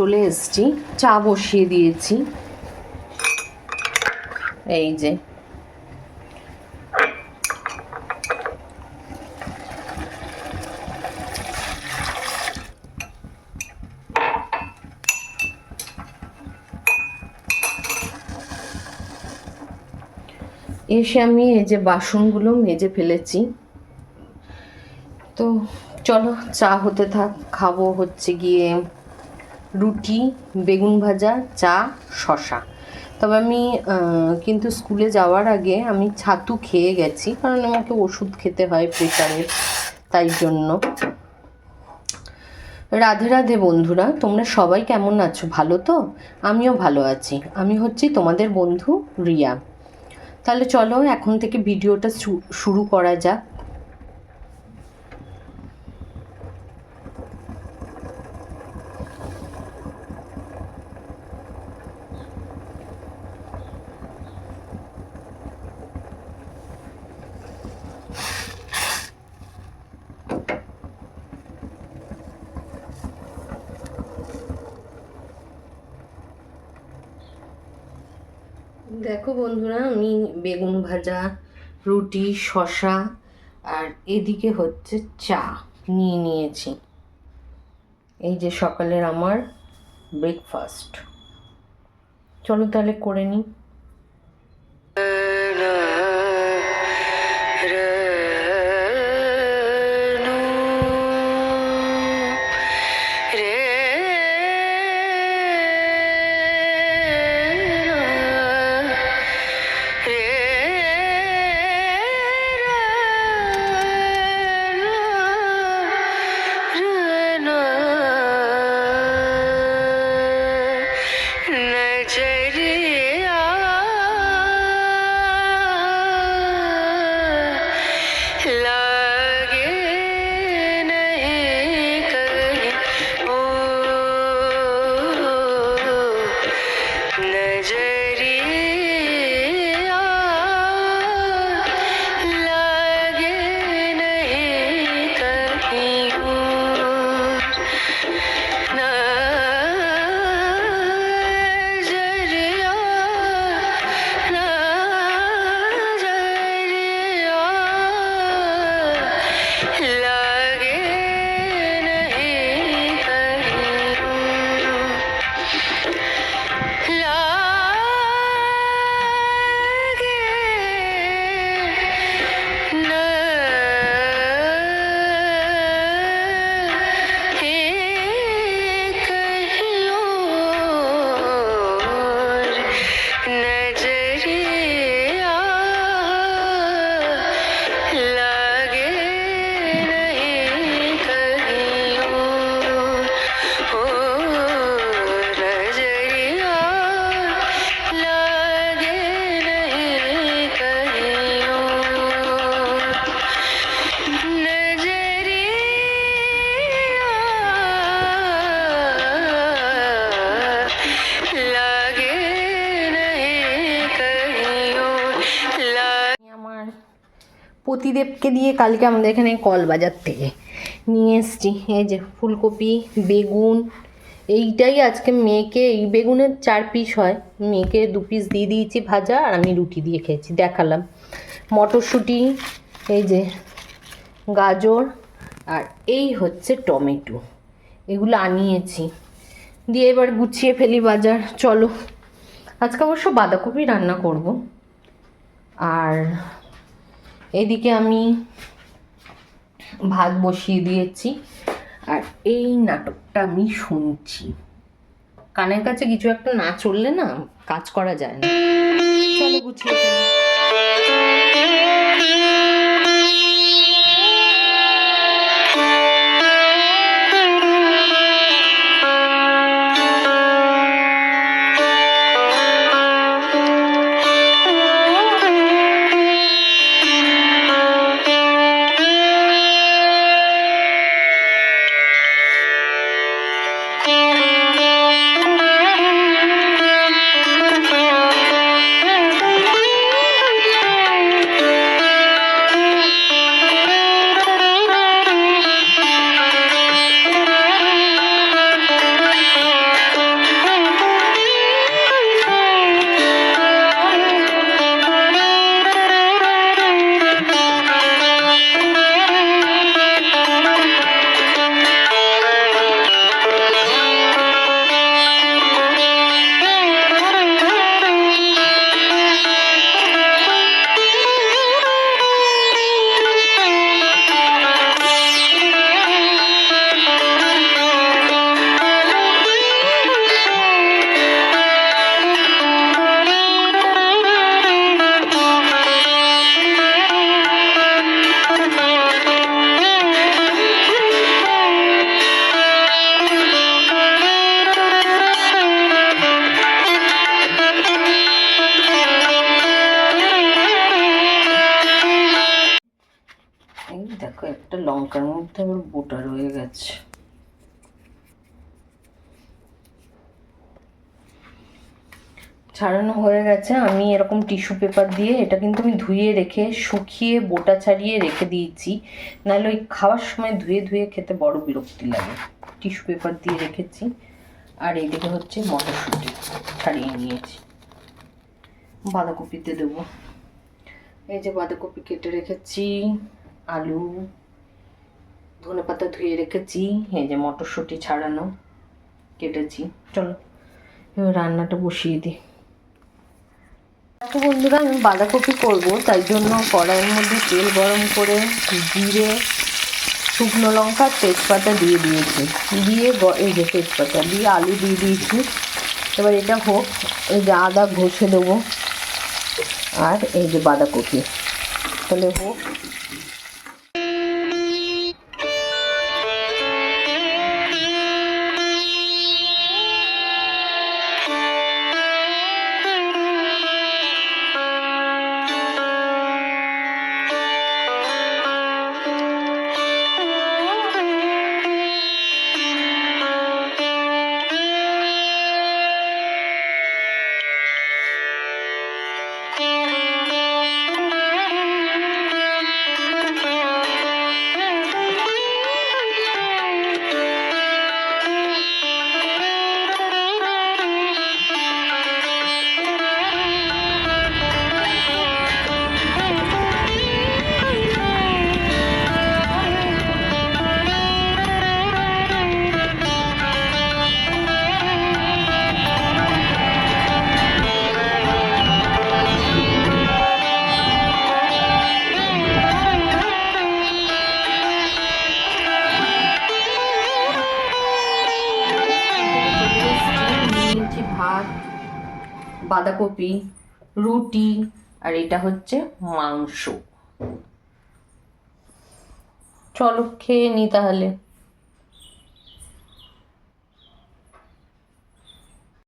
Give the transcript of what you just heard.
চলে এসছি। চা বসিয়ে দিয়েছি। এই যে। এসে আমি এই যে বাসনগুলো মেজে ফেলেছি। তো চলো চা হতে থাক, খাব হচ্ছে গিয়ে। রুটি, বেগুন ভাজা, চা শশা তবে আমি কিন্তু স্কুলে যাওয়ার আগে আমি ছাতু খেয়ে গেছি, কারণ আমাকে ওষুধ খেতে হয় প্রেশারের, তাই জন্য। রাধে রাধে বন্ধুরা, তোমরা সবাই কেমন আছো? ভালো তো? আমিও ভালো আছি। আমি হচ্ছি তোমাদের বন্ধু রিয়া। তাহলে চলো এখন থেকে ভিডিওটা শুরু করা যাক। দেখো বন্ধুরা, আমি বেগুন ভাজা, রুটি শশা আর এদিকে হচ্ছে চা নিয়ে নিয়েছি। এই যে সকালের আমার ব্রেকফাস্ট চলো তাহলে করে নিই। Hello. পতিদেবকে দিয়ে কালকে আমাদের এখানে কল বাজার থেকে। নিয়ে এসছি। এই যে ফুলকপি, বেগুন, এইটাই আজকে মেয়েকে, এই বেগুনের চার পিস হয়। মেয়েকে দু পিস দিয়ে দিয়েছি ভাজা আর আমি রুটি দিয়ে খেয়েছি। দেখালাম। মটরশুঁটি, এই যে গাজর আর এই হচ্ছে টমেটো। এগুলো আনিয়েছি। দিয়ে এবার গুছিয়ে ফেলি বাজার। চলো। আজকে অবশ্য বাঁধাকপি রান্না করব। আর এদিকে আমি ভাত বসিয়ে দিয়েছি, আর এই নাটকটা আমি শুনছি। কানের কাছে কিছু একটা না চললে না কাজ করা যায় না। চলো গুছিয়ে লঙ্কার মধ্যে আমার বোটা রয়ে গেছে। ছাড়ানো হয়ে গেছে, আমি এরকম টিস্যু পেপার দিয়ে এটা কিন্তু আমি ধুয়ে রেখে, শুকিয়ে বোটা ছাড়িয়ে রেখে দিয়েছি। নাহলে ওই খাওয়ার সময় ধুয়ে ধুয়ে খেতে বড় বিরক্তি লাগে। টিস্যু পেপার দিয়ে রেখেছি, আর এইদিকে হচ্ছে মটরশুঁটি ছাড়িয়ে নিয়েছি। বাঁধাকপিতে দেবো। এই যে বাঁধাকপি কেটে রেখেছি। আলু, ধনে পাতা ধুয়ে রেখেছি, এই যে মটরশুঁটি ছাড়ানো, কেটেছি। চলো, এবার রান্নাটা বসিয়ে দিই। তো বন্ধুরা, আমি বাঁধাকপি করব, তাই জন্য কড়াইয়ের মধ্যে তেল গরম করে জিরে, শুকনো লঙ্কা, তেজপাতা দিয়ে দিয়েছি। দিয়ে এই যে তেজপাতা দিয়ে আলু দিয়ে দিয়েছি। এবার এটা হোক, এই যে আদা ঘষে দেবো, আর এই যে বাঁধাকপি। তাহলে হোক ভাত বাঁধাকপি রুটি আর এটা হচ্ছে মাংস। চলো খেয়ে নি তাহলে।